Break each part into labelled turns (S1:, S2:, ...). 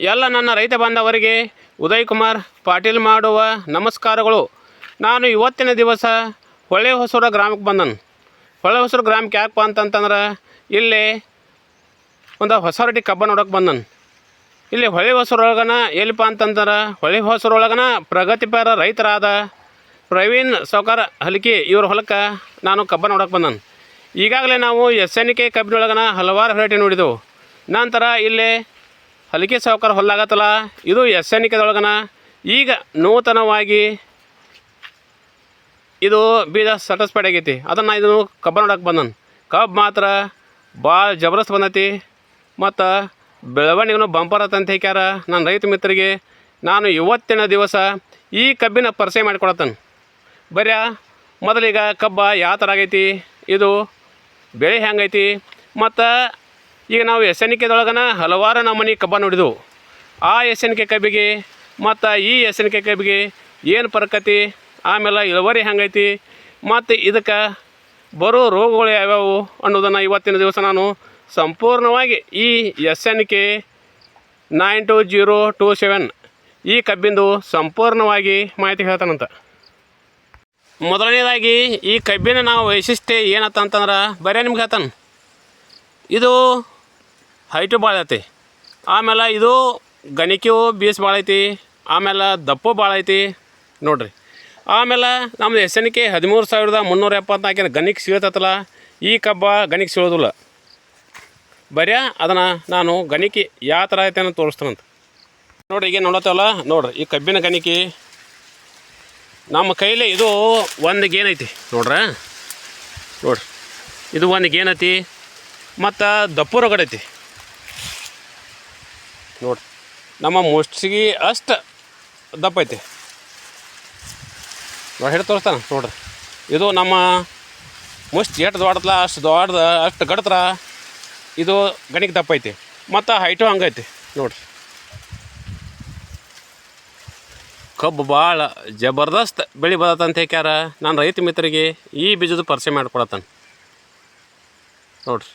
S1: ಎಲ್ಲ ನನ್ನ ರೈತ ಬಾಂಧವರಿಗೆ ಉದಯ್ ಕುಮಾರ್ ಪಾಟೀಲ್ ಮಾಡುವ ನಮಸ್ಕಾರಗಳು. ನಾನು ಇವತ್ತಿನ ದಿವಸ ಹೊಳೆ ಹೊಸೂರ ಗ್ರಾಮಕ್ಕೆ ಬಂದನು. ಹೊಳೆ ಹೊಸೂರು ಗ್ರಾಮಕ್ಕೆ ಯಾಕಪ್ಪ ಅಂತಂತಂದ್ರೆ ಇಲ್ಲಿ ಒಂದು ಹೊಸ ರೊಟ್ಟಿ ಕಬ್ಬ ನೋಡೋಕೆ ಬಂದನು. ಇಲ್ಲಿ ಹೊಳೆ ಹೊಸೂರೊಳಗನ ಎಲ್ಲಿಪ್ಪ ಅಂತಂದ್ರೆ ಹೊಳೆ ಹೊಸೂರೊಳಗನ ಪ್ರಗತಿಪರ ರೈತರಾದ ಪ್ರವೀಣ್ ಸೌಕರ್ ಹಲಿಕಿ ಇವ್ರ ಹೊಲಕ್ಕೆ ನಾನು ಕಬ್ಬ ನೋಡೋಕೆ ಬಂದನು. ಈಗಾಗಲೇ ನಾವು ಎಸ್ ಎನ್ ಕೆ ಕಬ್ಬಿನೊಳಗನ ಹಲವಾರು ವೆರೈಟಿ ನೋಡಿದೆವು. ನಂತರ ಇಲ್ಲಿ ಹಲಿಕೆ ಸಾವುಕಾರ ಹೊಲ್ಲಾಗತ್ತಲ್ಲ? ಇದು ಎಸ್ ಎನ್ ಕೆದೊಳಗನ ಈಗ ನೂತನವಾಗಿ ಇದು ಬೀಜ ಸ್ಯಾಟಿಸ್ಫೈಡ್ ಆಗೈತಿ. ಅದನ್ನು ಇದನ್ನು ಕಬ್ಬ ನೋಡಕ್ಕೆ ಬಂದನು. ಕಬ್ಬು ಮಾತ್ರ ಭಾಳ ಜಬರ್ದಸ್ತ್ ಬಂದೈತಿ. ಮತ್ತು ಬೆಳವಣಿಗೆನೂ ಬಂಪರ್ ಅಂತ ಹೇಳ್ಯಾರ ನನ್ನ ರೈತ ಮಿತ್ರರಿಗೆ. ನಾನು ಇವತ್ತಿನ ದಿವಸ ಈ ಕಬ್ಬಿನ ಪರಿಚಯ ಮಾಡಿಕೊಡತ್ತನು ಬರೀ ಮೊದಲೀಗ ಕಬ್ಬ ಯಾವ ಥರ ಆಗೈತಿ? ಇದು ಬೆಳೆ ಹೆಂಗೈತಿ? ಮತ್ತು ಈಗ ನಾವು ಎಸ್ ಎನ್ ಕೆದೊಳಗನ ಹಲವಾರು ನಮೂನಿ ಕಬ್ಬ ನೋಡಿದೆವು. ಆ ಎಸ್ ಎನ್ ಕೆ ಕಬ್ಬಿಗೆ ಮತ್ತು ಈ ಎಸ್ ಎನ್ ಕೆ ಕಬ್ಬಿಗೆ ಏನು ಪರಕತಿ, ಆಮೇಲೆ ಇಳುವರಿ ಹೆಂಗೈತಿ, ಮತ್ತು ಇದಕ್ಕೆ ಬರೋ ರೋಗಗಳು ಯಾವ್ಯಾವು ಅನ್ನೋದನ್ನು ಇವತ್ತಿನ ದಿವಸ ನಾನು ಸಂಪೂರ್ಣವಾಗಿ ಈ S N K nine two zero two seven ಈ ಕಬ್ಬಿಂದು ಸಂಪೂರ್ಣವಾಗಿ ಮಾಹಿತಿ ಹೇಳ್ತಾನಂತ. ಮೊದಲನೇದಾಗಿ ಈ ಕಬ್ಬಿನ ನಾವು ವೈಶಿಷ್ಟ್ಯ ಏನತ್ತ ಅಂತಂದ್ರೆ ಬರೀ ನಿಮ್ಗೆ ಹೇಳ್ತಾನೆ. ಇದು ಹೈಟು ಭಾಳ ಐತಿ. ಆಮೇಲೆ ಇದು ಗಣಿಕೆಯು ಬೀಸ್ ಭಾಳ ಐತಿ. ಆಮೇಲೆ ದಪ್ಪು ಭಾಳ ಐತಿ. ನೋಡಿರಿ. ಆಮೇಲೆ ನಮ್ಮದು ಎಸ್ ಎನ್ ಕೆ ಹದಿಮೂರು ಸಾವಿರದ ಮುನ್ನೂರ ಎಪ್ಪತ್ನಾಲ್ಕಿನ ಗಣಿಕೆ ಸಿಗತ್ತಲ್ಲ, ಈ ಕಬ್ಬ ಗಣಿಕೆ ಸೀಳೋದಿಲ್ಲ ಬರೀ ಅದನ್ನು ನಾನು ಗಣಿಕೆ ಯಾವ ಥರ ಐತೆ ಅನ್ನೋದು ತೋರಿಸ್ತಾನಂತ ನೋಡ್ರಿ, ಈಗ ನೋಡತ್ತಲ್ಲ ನೋಡ್ರಿ, ಈ ಕಬ್ಬಿನ ಗಣಿಕೆ ನಮ್ಮ ಕೈಲಿ ಇದು ಒಂದು ಗೇನೈತಿ ನೋಡ್ರ? ನೋಡ್ರಿ. ಇದು ಒಂದು ಗೇನೈತಿ ಮತ್ತು ದಪ್ಪು ರಗಡೈತಿ ನೋಡ್ರಿ ನಮ್ಮ ಮುಷ್ಟಿಗೆ ಅಷ್ಟು ದಪ್ಪ ಐತಿ. ನೋಡಿ ಹಿಡಿದು ತೋರಿಸ್ತಾನೆ ನೋಡ್ರಿ. ಇದು ನಮ್ಮ ಮುಷ್ಟಿ ಎಷ್ಟು ದೊಡ್ಡದಲ್ಲ ಅಷ್ಟು ದೊಡ್ಡದ, ಅಷ್ಟು ಗಡತ್ರ ಇದು ಗಣಿಗೆ ದಪ್ಪ ಐತಿ. ಮತ್ತು ಹೈಟು ಹಂಗೈತಿ ನೋಡ್ರಿ. ಕಬ್ಬು ಭಾಳ ಜಬರ್ದಸ್ತ್ ಬೆಳೆ ಬರತ್ತಂತ ಹೇಳ್ಯಾರ ನಾನು ರೈತ ಮಿತ್ರರಿಗೆ ಈ ಬೀಜದ ಪರಿಚಯ ಮಾಡಿಕೊಡತ್ತಾನೆ. ನೋಡ್ರಿ.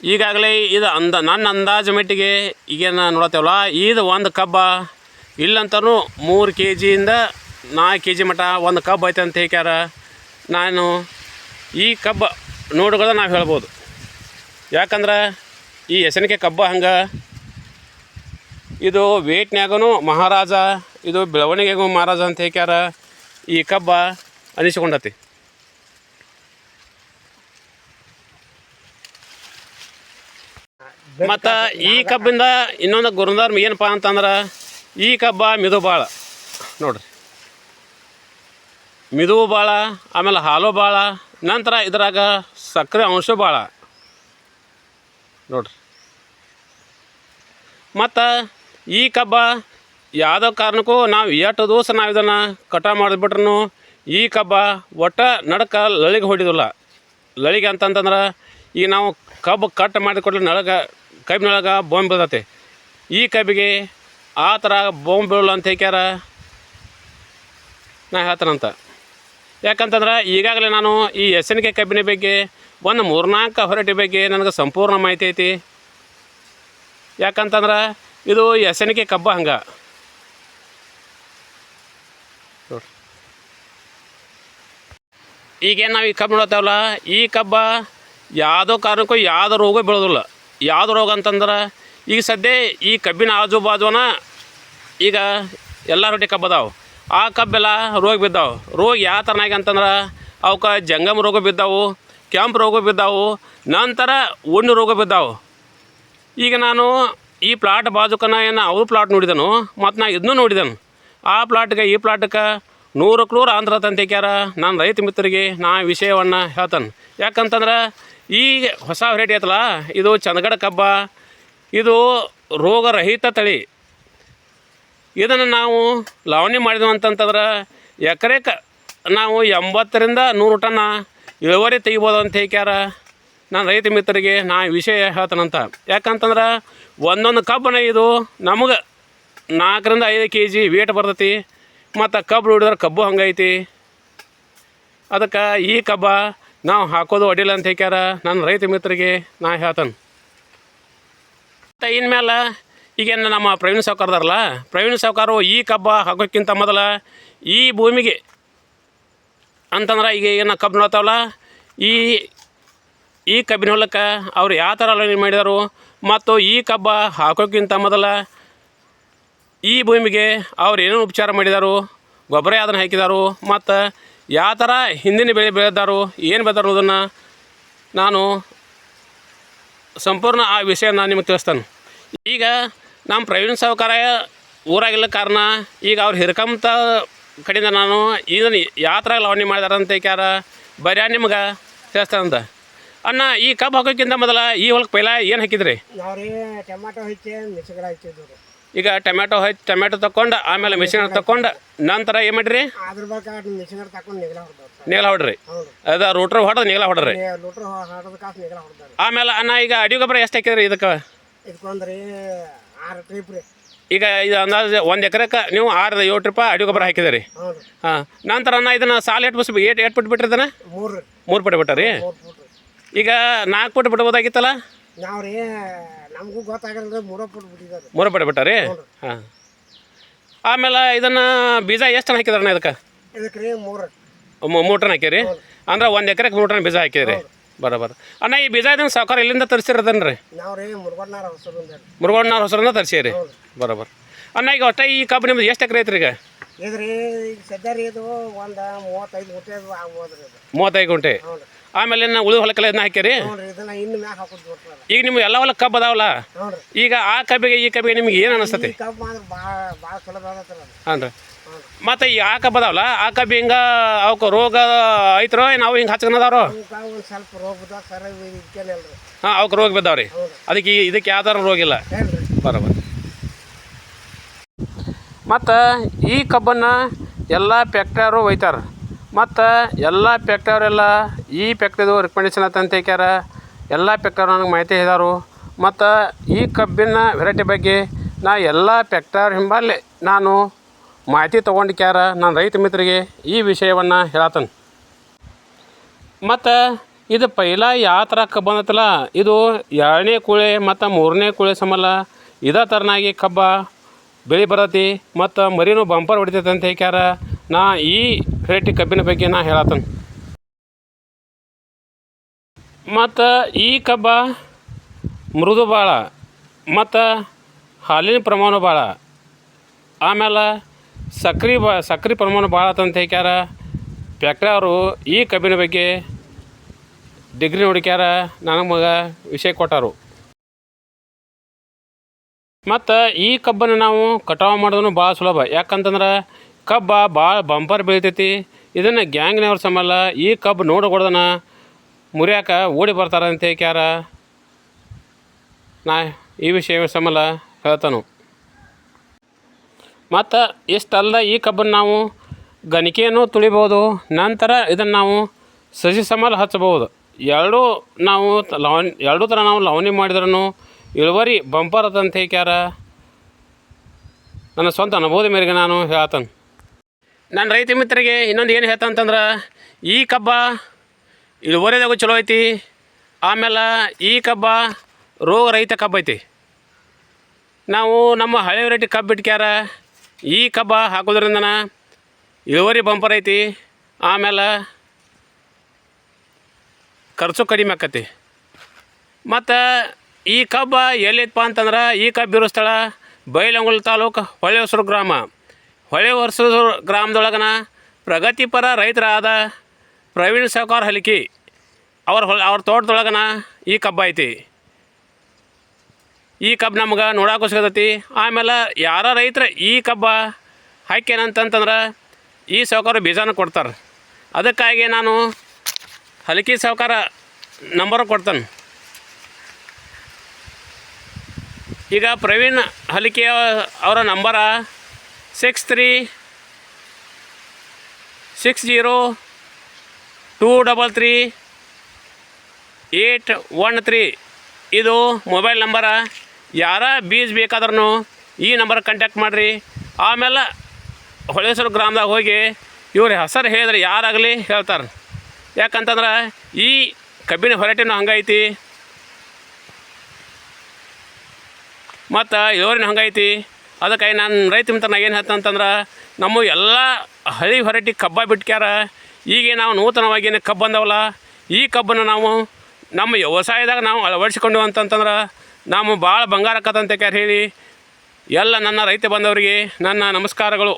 S1: ಈಗಾಗಲೇ ಇದು ಅಂದ, ನನ್ನ ಅಂದಾಜು ಮಟ್ಟಿಗೆ ಈಗೇನು ನೋಡತ್ತೇವಲ್ಲ, ಇದು ಒಂದು ಕಬ್ಬ ಇಲ್ಲಂತೂ ಮೂರು ಕೆ ಜಿಯಿಂದ ನಾಲ್ಕು ಕೆ ಜಿ ಮಟ ಒಂದು ಕಬ್ಬು ಐತೆ ಅಂತ ಹೇಳ್ಯಾರ ನಾನು ಈ ಕಬ್ಬ ನೋಡ್ಕೊಳ್ಳೋ ನಾವು ಹೇಳ್ಬೋದು. ಯಾಕಂದ್ರೆ ಈ ಎಸನಿಕೆ ಕಬ್ಬ ಹಂಗೆ, ಇದು ವೇಟ್ನ್ಯಾಗೂ ಮಹಾರಾಜ, ಇದು ಬೆಳವಣಿಗೆಗೂ ಮಹಾರಾಜ ಅಂತ ಹೇಳ್ಯಾರ ಈ ಕಬ್ಬ ಅನಿಸಿಕೊಂಡತಿ. ಮತ್ತು ಈ ಕಬ್ಬಿಂದ ಇನ್ನೊಂದು ಗುರುಧರ್ಮ ಏನಪ್ಪ ಅಂತಂದ್ರೆ, ಈ ಕಬ್ಬ ಮಿದು ಭಾಳ ನೋಡ್ರಿ. ಮಿದು ಭಾಳ ಆಮೇಲೆ ಹಾಲು ಭಾಳ ನಂತರ ಇದ್ರಾಗ ಸಕ್ಕರೆ ಅಂಶ ಭಾಳ ನೋಡ್ರಿ. ಮತ್ತು ಈ ಕಬ್ಬ ಯಾವುದೋ ಕಾರಣಕ್ಕೂ ನಾವು ಎಷ್ಟು ದಿವಸ ನಾವು ಇದನ್ನು ಕಟ ಮಾಡಿಬಿಟ್ರು ಈ ಕಬ್ಬ ಒಟ್ಟ ನಡಕ ಲಳಿಗೆ ಹೊಡಿದಿಲ್ಲ. ಲಳಿಗೆ ಅಂತಂತಂದ್ರೆ, ಈಗ ನಾವು ಕಬ್ಬು ಕಟ್ ಮಾಡಿಕೊಟ್ರೆ ನಳಗ ಕಬ್ಬಿನೊಳಗೆ ಬಾಂಬ್ ಬೀಳತ್ತೆ. ಈ ಕಬ್ಬಿಗೆ ಆ ಥರ ಬಾಂಬ್ ಬೀಳಲ್ಲ ಅಂತ ಹೇಳ್ಯಾರ ನಾ ಹೇಳ್ತಾನಂತ. ಯಾಕಂತಂದ್ರೆ ಈಗಾಗಲೇ ನಾನು ಈ ಎಸ್ ಎನ್ ಕೆ ಕಬ್ಬಿನ ಬಗ್ಗೆ ಒಂದು ಮೂರ್ನಾಲ್ಕು ಹೊರಟಿ ಬಗ್ಗೆ ನನಗೆ ಸಂಪೂರ್ಣ ಮಾಹಿತಿ ಐತಿ. ಯಾಕಂತಂದ್ರೆ ಇದು ಎಸ್ ಎನ್ ಕೆ ಕಬ್ಬ ಹಂಗೆ. ಈಗೇನು ನಾವು ಈ ಕಬ್ಬು ನೋಡತ್ತೇವಲ್ಲ, ಈ ಕಬ್ಬ ಯಾವುದೋ ಕಾರಣಕ್ಕೂ ಯಾವುದೋ ರೋಗ ಬೀಳೋದಿಲ್ಲ. ಯಾವ್ದು ರೋಗ ಅಂತಂದ್ರೆ, ಈಗ ಸದ್ಯ ಈ ಕಬ್ಬಿನ ಆಜು ಬಾಜುನ ಈಗ ಎಲ್ಲ ರೊಟ್ಟಿ ಆ ಕಬ್ಬೆಲ್ಲ ರೋಗ ಬಿದ್ದಾವೆ. ರೋಗ ಯಾವ ಥರನಾಗಿ ಅಂತಂದ್ರೆ, ಅವಕ್ಕೆ ಜಂಗಮ ರೋಗ ಬಿದ್ದಾವು, ಕೆಂಪು ರೋಗ ಬಿದ್ದಾವು, ನಂತರ ಉಣ್ಣು ರೋಗ ಬಿದ್ದಾವು. ಈಗ ನಾನು ಈ ಪ್ಲಾಟ್ ಬಾಜುಕನ ಏನು ಅವ್ರ ಪ್ಲಾಟ್ ನೋಡಿದನು ಮತ್ತು ನಾ ಇದನ್ನೂ ನೋಡಿದನು. ಆ ಪ್ಲಾಟ್ಗೆ, ಈ ಪ್ಲಾಟ್ಗೆ ನೂರಕ್ಕೆ ನೂರು ಆಂಧ್ರ ತಂತಿಕ್ಯಾರ ನಾನು ರೈತ ಮಿತ್ರರಿಗೆ ನಾ ವಿಷಯವನ್ನು ಹೇಳ್ತಾನೆ. ಯಾಕಂತಂದ್ರೆ ಈ ಹೊಸ ವೆರೈಟಿ ಐತಲ್ಲ, ಇದು ಚಂದಗಡ ಕಬ್ಬ, ಇದು ರೋಗರಹಿತ ತಳಿ. ಇದನ್ನು ನಾವು ಲಾವಣಿ ಮಾಡಿದ್ವಿ ಅಂತಂತಂದ್ರೆ ಎಕರೆಕ ನಾವು ಎಂಬತ್ತರಿಂದ ನೂರು ಟನ್ನ ಇಳುವರಿ ತೆಗಿಬೋದು ಅಂತ ಹೇಳ್ಯಾರ ನಾನು ರೈತ ಮಿತ್ರರಿಗೆ ನಾ ವಿಷಯ ಹೇಳ್ತಾನಂತ. ಯಾಕಂತಂದ್ರೆ ಒಂದೊಂದು ಕಬ್ಬನ ಇದು ನಮಗೆ ನಾಲ್ಕರಿಂದ ಐದು ಕೆ ಜಿ ವೇಟ್ ಬರ್ತೈತಿ, ಮತ್ತು ಕಬ್ಬು ಹಿಡಿದ್ರೆ ಕಬ್ಬು ಹಂಗೈತಿ. ಅದಕ್ಕೆ ಈ ಕಬ್ಬ ನಾವು ಹಾಕೋದು ಅಡಿಲ್ಲ ಅಂತ ಹೇಳ್ಯಾರ ನನ್ನ ರೈತ ಮಿತ್ರರಿಗೆ ನಾ ಹೇಳ್ತಾನೆ. ಮತ್ತು ಇನ್ಮೇಲೆ ಈಗೇನು ನಮ್ಮ ಪ್ರವೀಣ್ ಸಾವ್ಕಾರದಾರಲ್ಲ, ಪ್ರವೀಣ್ ಸಾವ್ಕಾರು ಈ ಕಬ್ಬ ಹಾಕೋಕ್ಕಿಂತ ಮೊದಲ ಈ ಭೂಮಿಗೆ ಅಂತಂದ್ರೆ ಈಗ ಏನು ಕಬ್ಬು ನೋಡ್ತಾವಲ್ಲ, ಈ ಈ ಕಬ್ಬಿನ ಹೊಲಕ್ಕೆ ಅವ್ರು ಯಾವ ಥರ ಮಾಡಿದಾರು, ಮತ್ತು ಈ ಕಬ್ಬ ಹಾಕೋಕ್ಕಿಂತ ಮೊದಲ ಈ ಭೂಮಿಗೆ ಅವ್ರು ಏನೇನು ಉಪಚಾರ ಮಾಡಿದರು, ಗೊಬ್ಬರ ಅದನ್ನು ಹಾಕಿದರು, ಮತ್ತು ಯಾವ ಥರ ಹಿಂದಿನ ಬೆಳೆ ಬೆಳೆದಾರು, ಏನು ಬೆಳೆದಾರು ಅದನ್ನು ನಾನು ಸಂಪೂರ್ಣ ಆ ವಿಷಯ ನಾನು ನಿಮಗೆ ತಿಳಿಸ್ತಾನೆ. ಈಗ ನಮ್ಮ ಪ್ರವೀಣ್ ಸಾವುಕಾರ ಊರಾಗಿಲ್ಲ ಕಾರಣ, ಈಗ ಅವ್ರು ಹಿರ್ಕಂತ ಕಡೆಯಿಂದ ನಾನು ಇದನ್ನು ಯಾವ ಥರ ಲವಣಿ ಮಾಡಿದಾರಂತ ಕ್ಯಾರ ಬರ್ಯ ನಿಮ್ಗೆ ತಿಳಿಸ್ತಾನಂತ ಅಣ್ಣ, ಈ ಕಬ್ಬು ಹಾಕೋಕ್ಕಿಂತ ಮೊದಲ ಈ ಹೊಲಕ್ಕೆ ಪೈಲ ಏನು ಹಾಕಿದ್ರಿ?
S2: ಟೊಮಾಟೊ ಹಚ್ಚಿದ್ವಿ ರೀ
S1: ಈಗ ಟೊಮ್ಯಾಟೊ ಹೋಯ್ತು ಟೊಮ್ಯಾಟೊ ತಗೊಂಡು ಆಮೇಲೆ ಮಿಷಿನ್ ತಕೊಂಡು ನಂತರ ಏನು ಮಾಡಿರಿ?
S2: ಅದ್ರ ಬಗ್ಗೆ ನಿಗಲ ಸರ್.
S1: ನೇಲ ಹೊಡ್ರಿ. ಅದ ರೂಟ್ರ್ ಹೊಡೆದು ನೇಲ ಹೊಡ್ರಿ.
S2: ಲೋಟ್ರ್ ಹಾಡೋದು ಕಾಸು ನಿಗಲ ಹೊಡೆದಾರೆ
S1: ಆಮೇಲೆ ಅಣ್ಣ ಈಗ ಅಡಿ ಗೊಬ್ಬರ ಎಷ್ಟು ಹಾಕಿದ್ರಿ ಇದಕ್ಕೆ?
S2: ಇದಕ್ಕೊಂದ್ರಿ ಆರು ಟ್ರಿಪ್ ರೀ
S1: ಈಗ ಇದು ಅಂದಾಜು ಒಂದು ಎಕರೆಕ ನೀವು ಆರು ಏಳು ರೂಪಾಯಿ ಅಡಿ ಗೊಬ್ಬರ ಹಾಕಿದಿರಿ.
S2: ಹಾ ರೀ
S1: ಹಾಂ. ನಂತರ ಅಣ್ಣ ಇದನ್ನು ಸಾಲ ಎಟ್ ಬಸ್ ಏಟ್ ಎಟ್ ಬಿಟ್ಟು ಇದನ್ನ?
S2: ಮೂರು ರೀ
S1: ಮೂರು ಪಟ್ಟು ಬಿಟ್ಟಾರಿ?
S2: ಮೂರು ಫುಟ್ ರೀ
S1: ಈಗ ನಾಲ್ಕು ಪಟ್ಟು ಬಿಡ್ಬೋದಾಗಿತ್ತಲ್ಲ?
S2: ನಾವು ರೀ ನಮಗೂ ಗೊತ್ತಾಗಲ್ಲ ಮೂರೋ ಫುಟ್ ಬಿಟ್ಟಿದ್ದಾರೆ
S1: ಮೂರು ಪಟ್ಟು ಬಿಟ್ಟಾರಿ ಹಾಂ. ಆಮೇಲೆ ಇದನ್ನು ಬೀಜ ಎಷ್ಟು ಟನ್ ಹಾಕಿದ್ರಣ್ಣ ಇದಕ್ಕೆ?
S2: ಇದಕ್ಕೆ ರೀ ಮೂರು.
S1: ಮೂರು ಟನ್ ಹಾಕಿರಿ? ಅಂದ್ರೆ ಒಂದು ಎಕರೆಗೆ ಮೂರು ಟನ್ ಬೀಜ ಹಾಕಿದ್ರಿ? ಬರೋಬರ. ಅಣ್ಣ ಈ ಬೀಜ ಇದನ್ನು ಸಾವುಕಾರ ಎಲ್ಲಿಂದ ತರಿಸಿರೋದನ್ನ ರೀ
S2: ನಾವು ರೀ ಮುರುಗಣ್ಣಾರ ಹೊಸರು
S1: ಮುರುಗೋಣ್ಣವ್ರ ಹೊಸರನ್ನ ತರಿಸಿರಿ? ಬರೋಬರ್. ಅಣ್ಣ ಈಗ ಒಟ್ಟ ಈ ಕಬ್ಬು ನಿಮ್ದು ಎಷ್ಟು ಎಕರೆ ಐತ್ರಿ ಈಗ?
S2: ಇದ್ರಿ ಈಗ ಸದ್ಯ ರೀ ಇದು ಒಂದು ಮೂವತ್ತೈದು ಗುಂಟೆ ಅದು ಆಗ್ಬೋದು ರೀ ಇದು.
S1: ಮೂವತ್ತೈದು ಗುಂಟೆ?
S2: ಹ್ಞೂ ರೀ
S1: ಆಮೇಲೆ ಇನ್ನು ಉಳಿದ ಹೊಲಕ್ಕೆಲ್ಲ ಇದನ್ನ ಹಾಕಿರಿ ಈಗ ನಿಮ್ಗೆ ಎಲ್ಲ ಹೊಲಕ್ಕೆ ಕಬ್ಬು ಅದಾವಲ್ಲ? ಈಗ ಆ ಕಬ್ಬಿಗೆ ಈ ಕಬ್ಬಿಗೆ ನಿಮ್ಗೆ ಏನು ಅನಿಸ್ತತಿ? ಹಾಂ ರೀ. ಮತ್ತು ಈ ಆ ಕಬ್ಬು ಅದಾವಲ್ಲ ಆ ಕಬ್ಬಿ ಹಿಂಗೆ ಅವಕ್ಕೆ ರೋಗ ಐತ್ರೋ ನಾವು ಹಿಂಗೆ
S2: ಹಚ್ಕೊಂಡದವ್ರು
S1: ಹಾಂ ಅವಕ್ಕೆ ರೋಗ ಬಿದ್ದಾವ್ರಿ. ಅದಕ್ಕೆ ಇದಕ್ಕೆ ಯಾವ್ದಾರು ರೋಗ ಇಲ್ಲ? ಬರೋಬರ್. ಮತ್ತು ಈ ಕಬ್ಬನ್ನು ಎಲ್ಲ ಫ್ಯಾಕ್ಟ್ರಿಯವರು ಒಯ್ತಾರೆ. ಮತ್ತು ಎಲ್ಲ ಪೆಕ್ಟವರೆಲ್ಲ ಈ ಪೆಕ್ಟದು ರಿಕಮೆಂಡೇಶನ್ ಅಂತ ಹೇಳ್ಯಾರ ಎಲ್ಲ ಪೆಕ್ಟವ್ರು ನನಗೆ ಮಾಹಿತಿ ಹೇಳಿದಾರು. ಮತ್ತು ಈ ಕಬ್ಬಿನ ವೆರೈಟಿ ಬಗ್ಗೆ ನಾ ಎಲ್ಲ ಪೆಕ್ಟರ್ ಹಿಂಬಲ್ಲಿ ನಾನು ಮಾಹಿತಿ ತೊಗೊಂಡಿಕ್ಯಾರ ನನ್ನ ರೈತ ಮಿತ್ರರಿಗೆ ಈ ವಿಷಯವನ್ನು ಹೇಳತ್ತೇನೆ ಮತ್ತು ಇದು ಪೈಲ ಯಾವ ಥರ ಕಬ್ಬು ಅನ್ನತ್ತಲ್ಲ ಇದು ಎರಡನೇ ಕುಳೆ ಮತ್ತು ಮೂರನೇ ಕುಳೆ ಸಮಲ್ಲ, ಇದೇ ಥರನಾಗಿ ಕಬ್ಬ ಬೆಳೆ ಬರತಿ ಮತ್ತು ಮರಿನೂ ಬಂಪರ್ ಹೊಡಿತೈತೆ ಅಂತ ಹೇಳ್ಯಾರ ನಾ ಈ ರೇಟಿ ಕಬ್ಬಿನ ಬಗ್ಗೆ ನಾ ಹೇಳತ್ತೇನೆ ಮತ್ತು ಈ ಕಬ್ಬ ಮೃದು ಭಾಳ ಮತ್ತು ಹಾಲಿನ ಪ್ರಮಾಣ ಭಾಳ ಆಮೇಲೆ ಸಕ್ರೆ ಬಾ, ಸಕ್ರೆ ಪ್ರಮಾಣ ಭಾಳ ಅಂತ ಹೇಳ್ಯಾರ ಫ್ಯಾಕ್ಟ್ರಿ ಅವರು ಈ ಕಬ್ಬಿನ ಬಗ್ಗೆ ಡಿಗ್ರಿ ಹುಡುಕ್ಯಾರ, ನನಗೆ ವಿಷಯ ಕೊಟ್ಟರು. ಮತ್ತು ಈ ಕಬ್ಬನ್ನು ನಾವು ಕಟಾವು ಮಾಡೋದನ್ನು ಭಾಳ ಸುಲಭ. ಯಾಕಂತಂದ್ರೆ ಕಬ್ಬ ಭಾಳ ಬಂಪರ್ ಬೀಳ್ತೈತಿ. ಇದನ್ನು ಗ್ಯಾಂಗ್ನವ್ರು ಸಮಲ್ಲ ಈ ಕಬ್ಬು ನೋಡಿ ಹೊಡೆದನ ಮುರಿಯಾಕ ಓಡಿ ಬರ್ತಾರೆ ಅಂತ ಹೇಳ್ಯಾರ ನಾ ಈ ವಿಷಯ ಸಮಲ್ಲ ಹೇಳ್ತಾನು. ಮತ್ತು ಇಷ್ಟಲ್ಲ ಈ ಕಬ್ಬನ್ನು ನಾವು ಗಣಿಕೆಯನ್ನು ತುಳಿಬೋದು, ನಂತರ ಇದನ್ನು ನಾವು ಸಸಿ ಸಮಲ್ ಹಚ್ಚಬಹುದು. ಎರಡೂ ನಾವು ಲವಣಿ, ಎರಡೂ ಥರ ನಾವು ಲವಣಿ ಮಾಡಿದ್ರೂ ಇಳುವರಿ ಬಂಪರ್ ಅದಂತ ಹೇಳ್ಯಾರ ನನ್ನ ಸ್ವಂತ ಅನುಭವದ ಮೇರೆಗೆ ನಾನು ಹೇಳ್ತಾನೆ. ನನ್ನ ರೈತ ಮಿತ್ರರಿಗೆ ಇನ್ನೊಂದು ಏನು ಹೇಳ್ತಂತಂದ್ರೆ ಈ ಕಬ್ಬ ಇಳುವರಿದಾಗೂ ಚಲೋ ಐತಿ, ಆಮೇಲೆ ಈ ಕಬ್ಬ ರೋಗ ರಹಿತ ಕಬ್ಬು ಐತಿ. ನಾವು ನಮ್ಮ ಹಳೆ ವೆರೈಟಿ ಕಬ್ಬು ಇಟ್ಕ್ಯಾರ, ಈ ಕಬ್ಬ ಹಾಕೋದ್ರಿಂದನ ಇಳುವರಿ ಬಂಪರ್ ಐತಿ, ಆಮೇಲೆ ಖರ್ಚು ಕಡಿಮೆ ಆಕತಿ. ಮತ್ತು ಈ ಕಬ್ಬ ಎಲ್ಲಿತ್ತಪ್ಪ ಅಂತಂದ್ರೆ, ಈ ಕಬ್ಬು ಇರೋ ಸ್ಥಳ ಬೈಲಂಗುಲ್ ತಾಲೂಕು ಹೊಳೆ ಹೊಸರು ಗ್ರಾಮ. ಹೊಳೆ ವರ್ಷದ ಗ್ರಾಮದೊಳಗನ ಪ್ರಗತಿಪರ ರೈತರಾದ ಪ್ರವೀಣ್ ಸಾವ್ಕಾರ್ ಹಲಿಕಿ ಅವ್ರ ಹೊಲ ಅವ್ರ ತೋಟದೊಳಗನ ಈ ಕಬ್ಬ ಐತಿ. ಈ ಕಬ್ಬು ನಮ್ಗೆ ನೋಡಕ್ಕೂ ಸಿಗತೈತಿ. ಆಮೇಲೆ ಯಾರ ರೈತರ ಈ ಕಬ್ಬ ಹಾಕ್ಯಾನಂತಂತಂದ್ರೆ ಈ ಸಾವುಕಾರ ಬೀಜನ ಕೊಡ್ತಾರೆ. ಅದಕ್ಕಾಗಿ ನಾನು ಹಲಕಿ ಸಾವುಕಾರ ನಂಬರ್ ಕೊಡ್ತಾನೆ. ಈಗ ಪ್ರವೀಣ್ ಹಲಿಕೆ ಅವರ number six three six zero two double three eight one three ಇದು ಮೊಬೈಲ್ ನಂಬರ ಯಾರ ಬೀಜ ಬೇಕಾದ್ರೂ ಈ ನಂಬರ್ ಕಾಂಟ್ಯಾಕ್ಟ್ ಮಾಡಿರಿ. ಆಮೇಲೆ ಹೊಳೆಸರು ಗ್ರಾಮದಾಗ ಹೋಗಿ ಇವ್ರ ಹೆಸರು ಹೇಳಿದ್ರೆ ಯಾರಾಗಲಿ ಹೇಳ್ತಾರೆ. ಯಾಕಂತಂದ್ರೆ ಈ ಕಬ್ಬಿನ ಹೊರಟಿನ ಹಂಗೈತಿ. ಮತ್ತು ಇಳುವರಿನ ಹಂಗೈತಿ. ಅದಕ್ಕೆ ನಾನು ರೈತ ಮಿತ್ರ ನಾ ಏನು ಹೇಳ್ತಂತಂದ್ರೆ ನಮ್ಮ ಎಲ್ಲ ಹಳಿ ಹೊರಟಿ ಕಬ್ಬ ಬಿಟ್ಕ್ಯಾರ, ಈಗ ನಾವು ನೂತನವಾಗಿ ಕಬ್ಬು ಬಂದವಲ್ಲ, ಈ ಕಬ್ಬನ್ನು ನಾವು ನಮ್ಮ ವ್ಯವಸಾಯದಾಗ ನಾವು ಅಳವಡಿಸಿಕೊಂಡು ಅಂತಂತಂದ್ರೆ ನಾವು ಭಾಳ ಬಂಗಾರ ಆಕತ್ತಂತ ಹೇಳಿ, ಎಲ್ಲ ನನ್ನ ರೈತ ಬಂದವರಿಗೆ ನನ್ನ ನಮಸ್ಕಾರಗಳು.